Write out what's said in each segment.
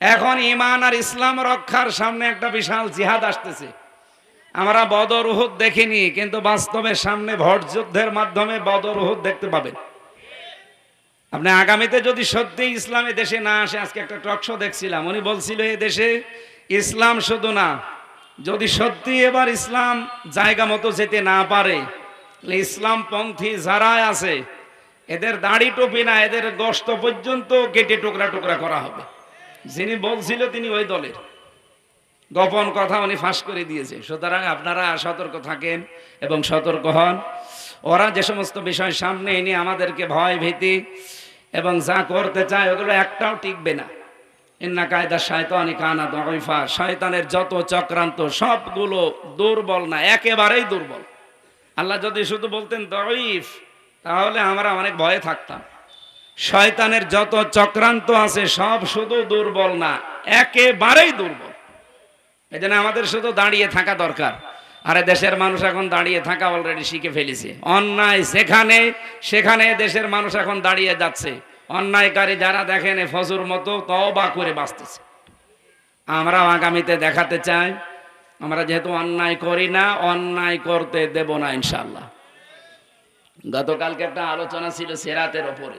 এখন ইমান আর ইসলাম রক্ষার সামনে একটা বিশাল জিহাদ আসতেছে। আমরা বদর উহুদ দেখিনি, কিন্তু বাস্তবে সামনে ভোট যুদ্ধের মাধ্যমে বদর উহুদ দেখতে পাবেন আপনি আগামীতে যদি সত্যি ইসলামী দেশে না আসে, আজকে একটা টকশো দেখছিলাম, উনি বলছিল এই দেশে ইসলাম শুধু না, যদি সত্যি এবার ইসলাম জায়গা মতো যেতে না পারে ইসলাম পন্থী যারাই আছে, এদের দাড়ি টুপি না, এদের গোস্ত পর্যন্ত কেটে টুকরা টুকরা করা হবে। যিনি বলছিল তিনি ওই দলের। গোপন কথা উনি ফাঁস করে দিয়েছে। সুতরাং আপনারা সতর্ক থাকেন এবং সতর্ক হন। ওরা যে সমস্ত বিষয় সামনে এনে আমাদেরকে ভয়, ভীতি এবং যা করতে চায়, ওগুলো একটাও টিকবে না। ইন্না কায়দা শয়তানি কানা দইফা শয়তানের যত চক্রান্ত, সবগুলো দুর্বল না, একেবারেই দুর্বল। আল্লাহ যদি শুধু বলতেন দইফ তাহলে আমরা অনেক ভয়ে থাকতাম। শয়তানের যত চক্রান্ত আছে, সব শুধু দুর্বল না, একেবারেই দুর্বল। এই জন্য আমাদের শুধু দাঁড়িয়ে থাকা দরকার। আরে দেশের মানুষ এখন দাঁড়িয়ে থাকা অলরেডি শিখে ফেলেছে। অন্যায় সেখানে সেখানে দেশের মানুষ এখন দাঁড়িয়ে যাচ্ছে। অন্যায়কারী যারা দেখেন ফজুর মতো তবা করে বাঁচতেছে। আমরাও আগামীতে দেখাতে চাই, আমরা যেহেতু অন্যায় করি না, অন্যায় করতে দেব না ইনশাল্লাহ গতকালকে একটা আলোচনা ছিল সেরাতের ওপরে।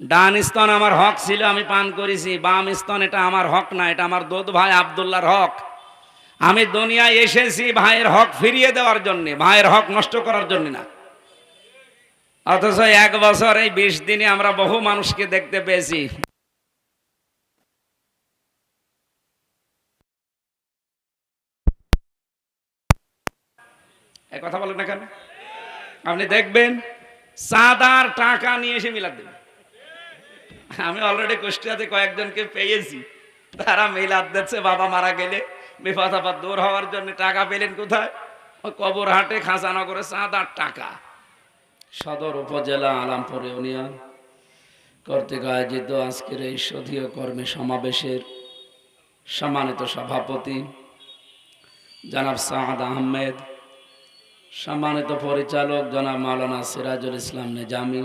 ডান স্তন আমার হক ছিল, আমি পান করেছি। বাম স্তন এটা আমার হক না, এটা আমার দোদ ভাই আবদুল্লাহর হক। আমি দুনিয়ায় এসেছি ভাইয়ের হক ফিরিয়ে দেওয়ার জন্য, ভাইয়ের হক নষ্ট করার জন্য না। অথচ এক বছর এই বিশ দিনে আমরা বহু মানুষকে দেখতে পেয়েছি। কথা বলেন না কেন? আপনি দেখবেন চাঁদার টাকা নিয়ে এসে মিলাদ দেবেন আমি অলরেডি কুষ্টিয়াতে কয়েকজনকে পেয়েছি। তারা মিলাদ দিচ্ছে, বাবা মারা গেলে। বিপদ আপদ দূর হওয়ার জন্য টাকা পেলেন কোথায়? কবর হাটে খাজানগরে চাঁদার টাকা। সদর উপজেলা আলামপুর ইউনিয়ন কর্তৃক আয়োজিত আজকের এই সধীয় কর্মী সমাবেশের সম্মানিত সভাপতি জনাব সাহাদ আহমেদ, সম্মানিত পরিচালক জনাব মাওলানা সিরাজুল ইসলাম নিজামী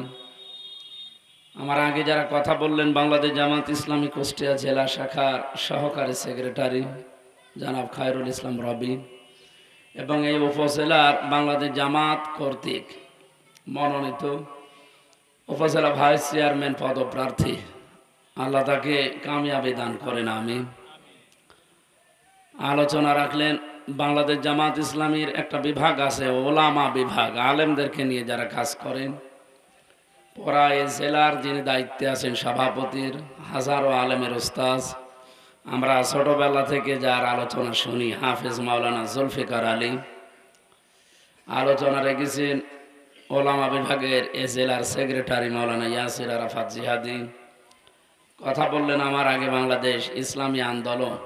আমার আগে যারা কথা বললেন, বাংলাদেশ জামাত ইসলামী কুষ্টিয়া জেলা শাখার সহকারী সেক্রেটারি জনাব খায়রুল ইসলাম রবি এবং এই উপজেলার বাংলাদেশ জামাত কর্তৃক মনোনীত উপজেলা ভাইস চেয়ারম্যান পদপ্রার্থী। আল্লাহ তাকে কামিয়াবি দান করেন আমি আলোচনা রাখলেন, বাংলাদেশ জামাত ইসলামীর একটা বিভাগ আছে, ওলামা বিভাগ। আলেমদেরকে নিয়ে যারা কাজ করেন পড়ায় জেলার যিনি দায়িত্বে আছেন সভাপতির হাজারো আলেমের ওস্তাজ আমরা ছোটবেলা থেকে যার আলোচনা শুনি, হাফেজ মাওলানা জুলফিকার আলী। আলোচনা রেখেছেন ওলামা বিভাগের এ জেলার সেক্রেটারি মাওলানা ইয়াসির আরাফাত জিহাদি। কথা বললেন আমার আগে বাংলাদেশ ইসলামী আন্দোলন।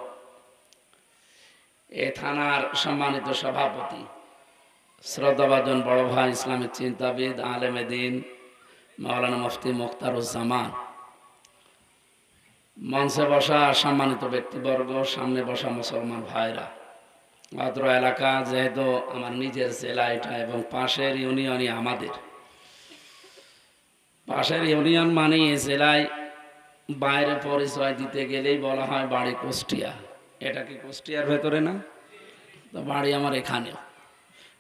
এ থানার সম্মানিত সভাপতি, শ্রদ্ধাভাজন বড় ভাই ইসলামিক চিন্তাবিদ, আলেমে দিন। মাওলানা মুফতি মুখতারুজ্জামান মঞ্চে বসা সম্মানিত ব্যক্তিবর্গ, সামনে বসা মুসলমান ভাইরা অত্র এলাকা যেহেতু আমার নিজের জেলা এটা এবং পাশের ইউনিয়নই আমাদের। পাশের ইউনিয়ন মানে জেলায় বাইরে পরিচয় দিতে গেলেই বলা হয় বাড়ি কুষ্টিয়া। এটা কি কুষ্টিয়ার ভেতরে না? তো বাড়ি আমার এখানেও।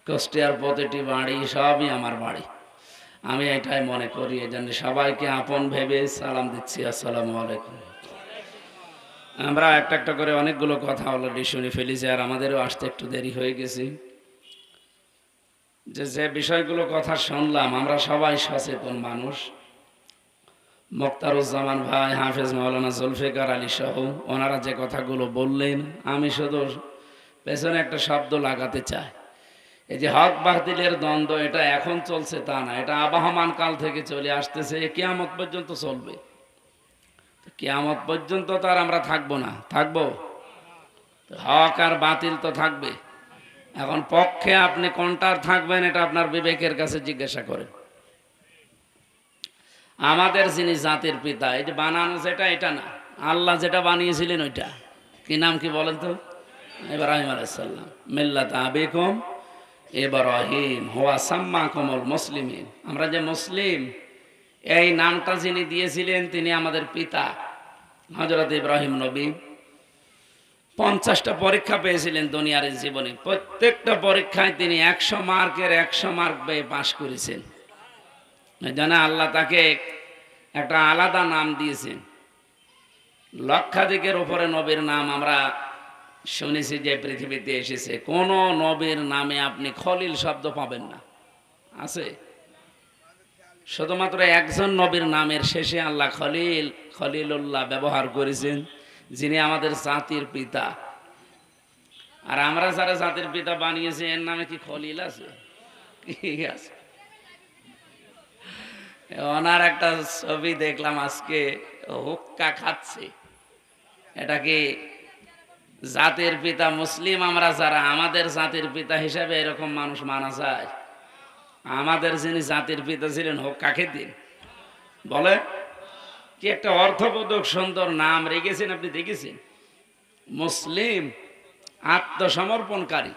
কুষ্টিয়ার প্রতিটি বাড়ি সবই আমার বাড়ি। আমি এটাই মনে করি এই জন্য সবাইকে আপন ভেবে সালাম দিচ্ছি, আসসালামু আলাইকুম। আমরা একটা একটা করে অনেকগুলো কথা অলরেডি শুনে ফেলেছি, আর আমাদেরও আসতে একটু দেরি হয়ে গেছি। যে যে বিষয়গুলো কথা শুনলাম, আমরা সবাই সচেতন মানুষ। মোক্তারুজ্জামান ভাই, হাফেজ মাওলানা জুলফিকার আলী সহ ওনারা যে কথাগুলো বললেন, আমি শুধু পেছনে একটা শব্দ লাগাতে চাই। এই যে হক বাতিলের দ্বন্দ্ব, এটা এখন চলছে তা না, এটা আবহমান কাল থেকে চলে আসতেছে কেয়ামত পর্যন্ত চলবে। কেয়ামত পর্যন্ত তো আর আমরা থাকব না, থাকব? হক আর বাতিল তো থাকবে। এখন পক্ষে আপনি কোনটার থাকবেন, এটা আপনার বিবেকের কাছে জিজ্ঞাসা করেন। আমাদের যিনি জাতির পিতা, এই যে বানানো যেটা, এটা না। আল্লাহ যেটা বানিয়েছিলেন ওইটা। কি নাম কি বলেন তো? এবার ইব্রাহিম আলাইসাল্লাম মিল্লাত আবেকম ইব্রাহিম হোয়া সাম্মা কমল মুসলিমিন। আমরা যে মুসলিম, এই নামটা যিনি দিয়েছিলেন তিনি আমাদের পিতা হজরত ইব্রাহিম নবী। পঞ্চাশটা পরীক্ষা পেয়েছিলেন দুনিয়ার জীবনে। প্রত্যেকটা পরীক্ষায় তিনি একশো মার্কের একশো মার্ক পেয়ে পাশ করেছেন। জানা আল্লাহ তাকে একটা আলাদা নাম দিয়েছেন। লক্ষাধিকের উপরে নবীর নাম আমরা শুনেছি যে পৃথিবীতে এসেছে, কোন নবীর নামে আপনি খলিল শব্দ পাবেন না। আছে? শুধুমাত্র একজন নবীর নামের শেষে আল্লাহ খলিল, খলিলুল্লাহ ব্যবহার করেছেন, যিনি আমাদের জাতির পিতা। আর আমরা যারা জাতির পিতা বানিয়েছি, এর নামে কি খলিল আছে? আছে? ওনার একটা ছবি দেখলাম আজকে, হুক্কা খাচ্ছে। এটা কি জাতির পিতা মুসলিম, আমরা যারা, আমাদের জাতির পিতা হিসাবে এরকম মানুষ মানা যায়। আমাদের যিনি জাতির পিতা ছিলেন হুক্কা খেতেন বলে কি একটা অর্থবোধক সুন্দর নাম রেখেছেন আপনি, দেখেছেন? মুসলিম আত্মসমর্পণকারী।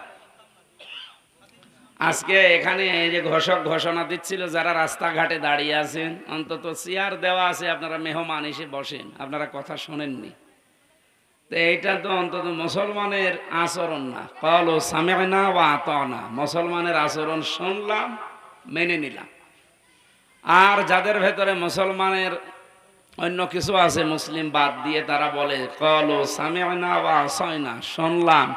আজকে এখানে এই যে ঘোষক ঘোষণা দিচ্ছিল, যারা রাস্তাঘাটে দাঁড়িয়ে আছেন, অন্তত চেয়ার দেওয়া আছে, আপনারা মেহমান এসে বসেন, আপনারা কথা শোনেননি। তো এইটা তো অন্তত মুসলমানের আচরণ না। কল ও সামেনা বা আত না মুসলমানের আচরণ শুনলাম, মেনে নিলাম। আর যাদের ভেতরে মুসলমানের অন্য কিছু আছে, মুসলিম বাদ দিয়ে তারা বলে কল ও বা আসয় না শুনলাম,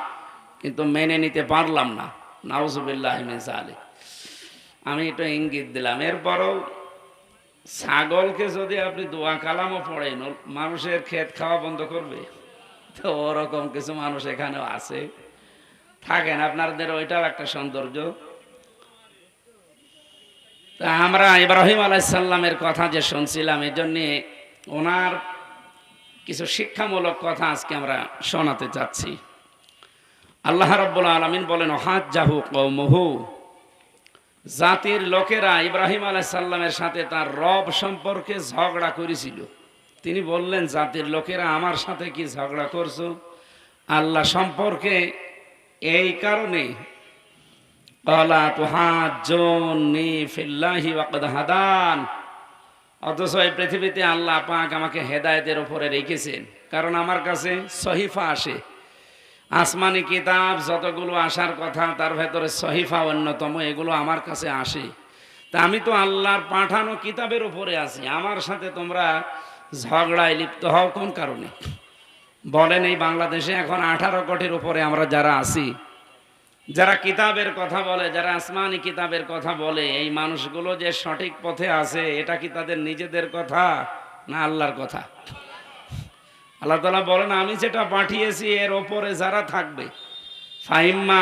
কিন্তু মেনে নিতে পারলাম না। নাউজুবিল্লাহ আলী আমি একটু ইঙ্গিত দিলাম। এরপরও ছাগলকে যদি আপনি দোয়া কালামও পড়েন, মানুষের ক্ষেত খাওয়া বন্ধ করবে? তো ওরকম কিছু মানুষ এখানেও আছে। থাকেন, আপনাদের ওইটাও একটা সৌন্দর্য। তা আমরা ইব্রাহিম আলাইসাল্লামের কথা যে শুনছিলাম এই জন্যে ওনার কিছু শিক্ষামূলক কথা আজকে আমরা শোনাতে চাচ্ছি। আল্লাহ রব্বুল আলমিন বলেন হাত জাহু কৌমহু জাতির লোকেরা ইব্রাহিম আলাইসাল্লামের সাথে তার রব সম্পর্কে ঝগড়া করেছিল। তিনি বললেন, জাতির লোকেরা আমার সাথে কি ঝগড়া করছ? আল্লাহ সম্পর্কে এই কারণে হাদান। অথচ এই পৃথিবীতে আল্লাহ পাক আমাকে হেদায়তের উপরে রেখেছেন। কারণ আমার কাছে সহিফা আসে। আসমানি কিতাব যতগুলো আসার কথা, তার ভেতরে সহিফা অন্যতম, এগুলো আমার কাছে আসে। তা আমি তো আল্লাহর পাঠানো কিতাবের উপরে আছি। আমার সাথে তোমরা ঝগড়ায় লিপ্ত হও, কোন কারণে? বলেন এই বাংলাদেশে এখন আঠারো কোটির উপরে আমরা যারা আছি, যারা কিতাবের কথা বলে, যারা আসমানি কিতাবের কথা বলে, এই মানুষগুলো যে সঠিক পথে আছে, এটা কি তাদের নিজেদের কথা না আল্লাহর কথা? আল্লাহ তালা বলেন, আমি যেটা পাঠিয়েছি, এর ওপরে যারা থাকবে, ফাইম্মা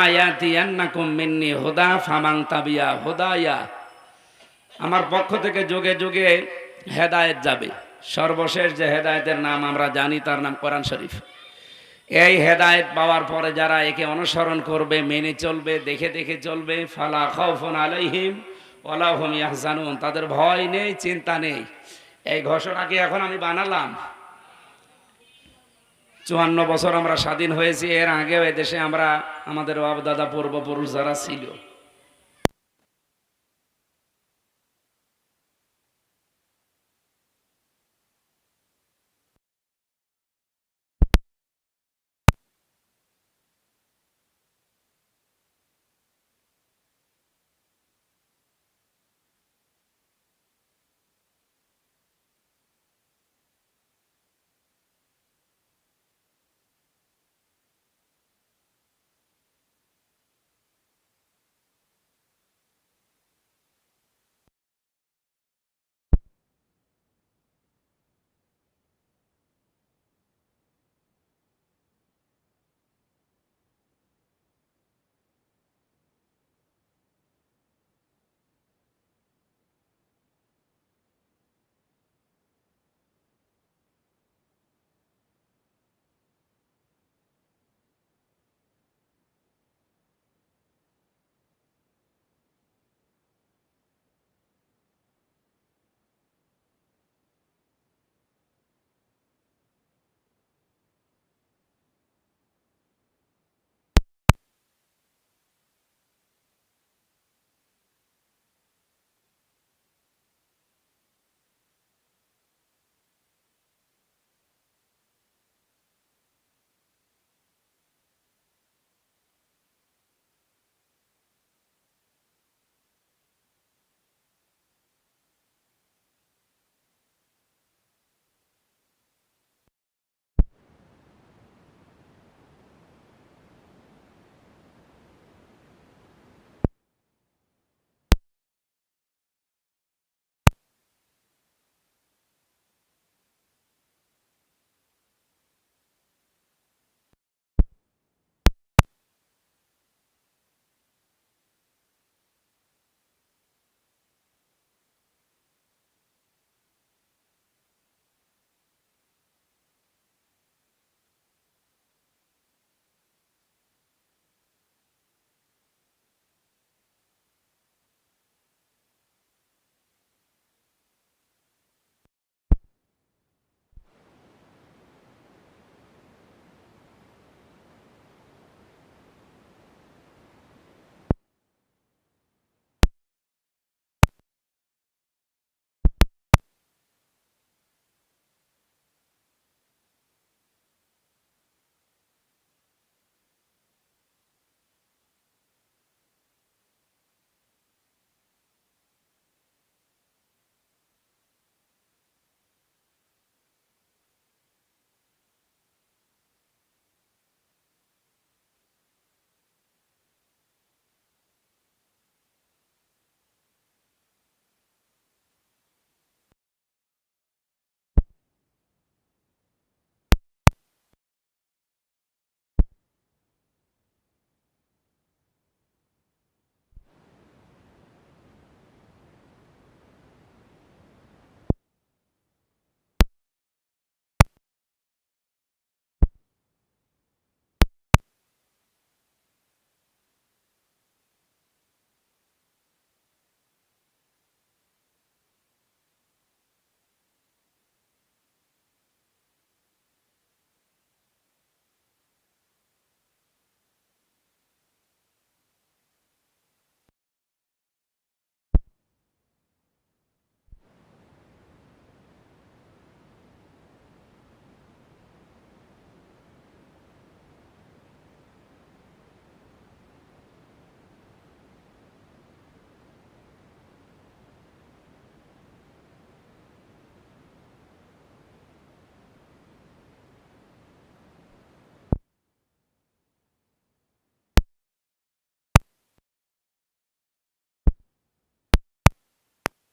হোদা ফামাং তাবিয়া আমার পক্ষ থেকে যুগে যুগে হেদায়েত যাবে। সর্বশেষ যে হেদায়েতের নাম আমরা জানি, তার নাম কোরআন শরীফ। এই হেদায়েত পাওয়ার পরে যারা একে অনুসরণ করবে, মেনে চলবে, দেখে দেখে চলবে, ফালা খাউফুন আলাইহিম ওলা হুম ইয়াহজানুন। তাদের ভয় নেই, চিন্তা নেই। এই ঘোষণাকে এখন আমি বানালাম? চুয়ান্ন বছর আমরা স্বাধীন হয়েছি, এর আগেও এদেশে আমরা, আমাদের বাপ দাদা পূর্বপুরুষ যারা ছিল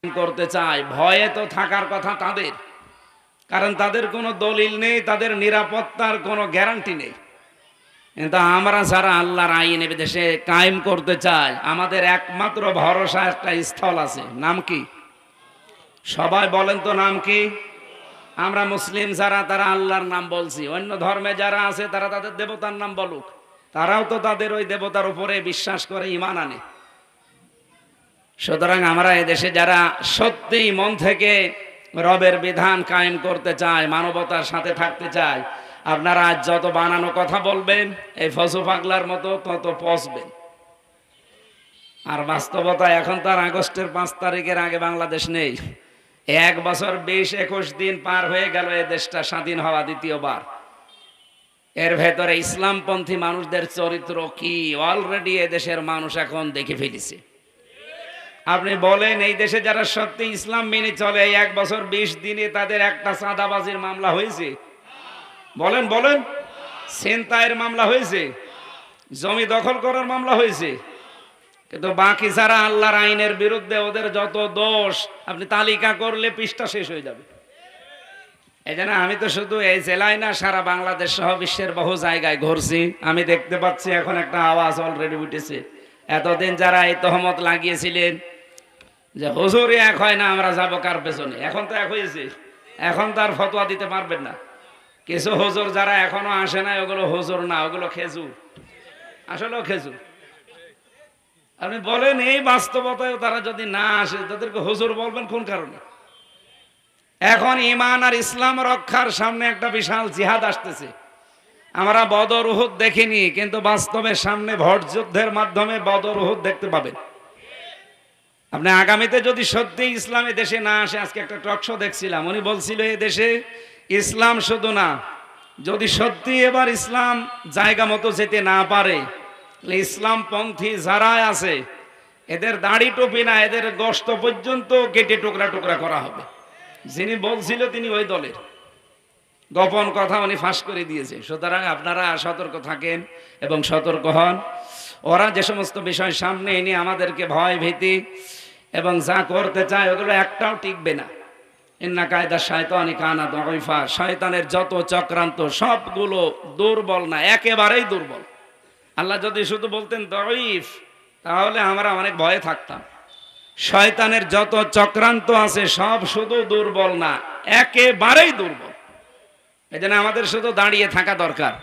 করতে চায়, ভয়ে তো থাকার কথা তাদের। কারণ তাদের কোনো দলিল নেই, তাদের নিরাপত্তার কোনো গ্যারান্টি নেই। কিন্তু আমরা যারা আল্লাহর আইন দেশে কায়েম করতে চাই, আমাদের একমাত্র ভরসা একটা স্থল আছে। নাম কি? সবাই বলেন তো নাম কি? আমরা মুসলিম যারা, তারা আল্লাহর নাম বলছি। অন্য ধর্মে যারা আছে, তারা তাদের দেবতার নাম বলুক। তারাও তো তাদের ওই দেবতার উপরে বিশ্বাস করে ইমান আনে। সুতরাং আমরা এদেশে যারা সত্যিই মন থেকে রবের বিধান কায়েম করতে চায়, মানবতার সাথে থাকতে চায়, আপনারা আজ যত বানানো কথা বলবেন, এই ফসু পাগলার মতো তত পচবেন আর বাস্তবতা এখন তার আগস্টের পাঁচ তারিখের আগে বাংলাদেশ নেই। এক বছর বিশ একুশ দিন পার হয়ে গেল এ দেশটা স্বাধীন হওয়া দ্বিতীয়বার। এর ভেতরে ইসলামপন্থী মানুষদের চরিত্র কি? অলরেডি এ দেশের মানুষ এখন দেখে ফেলেছে। আপনি বলেন, এই দেশে যারা সত্যি ইসলাম মেনে চলে এক বছর বিশ দিনে তাদের একটা চাঁদাবাজির মামলা হয়েছে। বলেন বলেন। সেন্তায়ের মামলা হয়েছে। জমি দখল করার মামলা হয়েছে। কিন্তু বাকি যারা আল্লাহর আইনের বিরুদ্ধে ওদের যত দোষ, আপনি তালিকা করলে পৃষ্ঠা শেষ হয়ে যাবে। এই আমি তো শুধু এই জেলায় না, সারা বাংলাদেশ সহ বিশ্বের বহু জায়গায় ঘুরছি। আমি দেখতে পাচ্ছি এখন একটা আওয়াজ অলরেডি উঠেছে। এতদিন যারা এই তহমত লাগিয়েছিলেন যে হুজুরে এক হয় না, আমরা যাব কার পেছনে? এখন তো এক হয়েছে। এখন তার ফতোয়া দিতে পারবেন না। কিছু হুজুর যারা এখনও আসে না ওগুলো হুজুর না, ওগুলো খেজুর। আসলেও খেজুর। আপনি বলেন, এই বাস্তবতায় তারা যদি না আসে, তাদেরকে হুজুর বলবেন কোন কারণে? এখন ইমান আর ইসলাম রক্ষার সামনে একটা বিশাল জিহাদ আসতেছে। আমরা বদর উহুদ দেখিনি, কিন্তু বাস্তবে সামনে ভোট যুদ্ধের মাধ্যমে বদর উহুদ দেখতে পাবেন। আপনি আগামীতে যদি সত্যি ইসলামে দেশে না আসে, আজকে একটা টকশো দেখছিলাম, উনি বলছিল এ দেশে ইসলাম শুধু না, যদি সত্যি এবার ইসলাম জায়গা মতো যেতে না পারে ইসলাম পন্থী যারাই আছে, এদের দাড়ি টুপি না, এদের গোস্ত পর্যন্ত কেটে টুকরা টুকরা করা হবে। যিনি বলছিল তিনি ওই দলের। গোপন কথা উনি ফাঁস করে দিয়েছে। সুতরাং আপনারা সতর্ক থাকেন এবং সতর্ক হন। ওরা যে সমস্ত বিষয় সামনে এনে আমাদেরকে ভয় ভীতি এবং যা করতে চায় ওগুলো একটাও টিকবে না। ইন্না কায়দা শয়তানি কানা দইফা। শয়তানের যত চক্রান্ত, সবগুলো দুর্বল না, একেবারেই দুর্বল। আল্লাহ যদি শুধু বলতেন দইফ, তাহলে আমরা অনেক ভয়ে থাকতাম। শয়তানের যত চক্রান্ত আছে, সব শুধু দুর্বল না, একেবারেই দুর্বল। এই আমাদের শুধু দাঁড়িয়ে থাকা দরকার।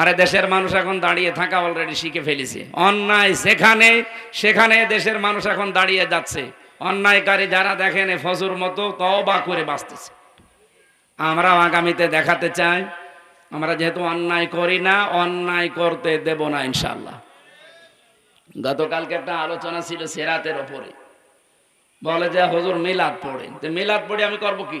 আরে দেশের মানুষ এখন দাঁড়িয়ে থাকা অলরেডি শিখে ফেলেছে। অন্যায় সেখানে সেখানে দেশের মানুষ এখন দাঁড়িয়ে যাচ্ছে। অন্যায়কারী যারা দেখেন ফজুর মতো তবা করে বাঁচতেছে। আমরাও আগামীতে দেখাতে চাই, আমরা যেহেতু অন্যায় করি না, অন্যায় করতে দেব না ইনশাল্লাহ গতকালকে একটা আলোচনা ছিল সেরাতের ওপরে। বলে যে হজুর মিলাদ পড়ে মিলাদ পড়ে আমি করব কি?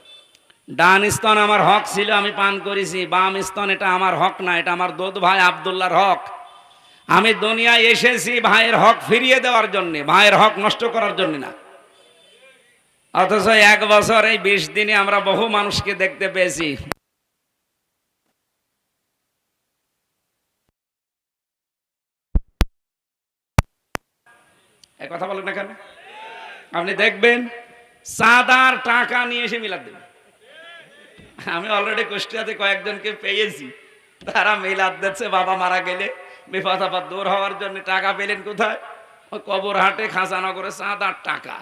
ডান স্তন আমার হক ছিল, আমি পান করেছি। বাম স্তন, এটা আমার হক না, এটা আমার দোদ ভাই আবদুল্লাহর হক। আমি দুনিয়ায় এসেছি ভাইয়ের হক ফিরিয়ে দেওয়ার জন্য, ভাইয়ের হক নষ্ট করার জন্য না। অথচ এক বছর এই বিশ দিনে আমরা বহু মানুষকে দেখতে পেয়েছি। কথা বলেন না কেন? আপনি দেখবেন চাঁদার টাকা নিয়ে এসে মিলাদ দেবেন আমি অলরেডি কুষ্টিয়াতে কয়েকজনকে পেয়েছি। তারা মিলাদ দিচ্ছে, বাবা মারা গেলে। বিপদ আপদ দূর হওয়ার জন্য টাকা পেলেন কোথায়? কবর হাটে খাঁচানগরে সাত আট টাকা।